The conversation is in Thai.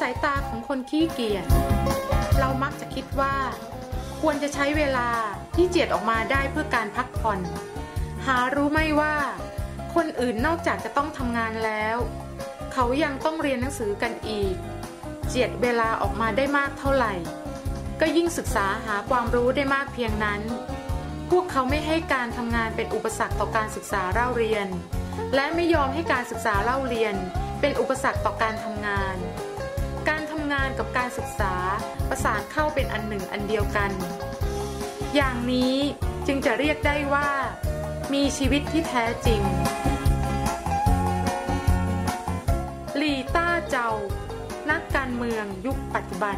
สายตาของคนขี้เกียจเรามักจะคิดว่า ควรจะใช้เวลาที่เจียดออกมาได้เพื่อการพักผ่อน หารู้ไหมว่า คนอื่นนอกจากจะต้องทำงานแล้ว เขายังต้องเรียนหนังสือกันอีก เจียดเวลาออกมาได้มากเท่าไหร่ ก็ยิ่งศึกษาหาความรู้ได้มากเพียงนั้น พวกเขาไม่ให้การทำงานเป็นอุปสรรคต่อการศึกษาเล่าเรียน และไม่ยอมให้การศึกษาเล่าเรียน เป็นอุปสรรคต่อการทำงานานกับการศึกษา ประสานเข้าเป็นอันหนึ่งอันเดียวกัน อย่างนี้จึงจะเรียกได้ว่า มีชีวิตที่แท้จริงลีต้าเจานักการเมืองยุคปัจจุบัน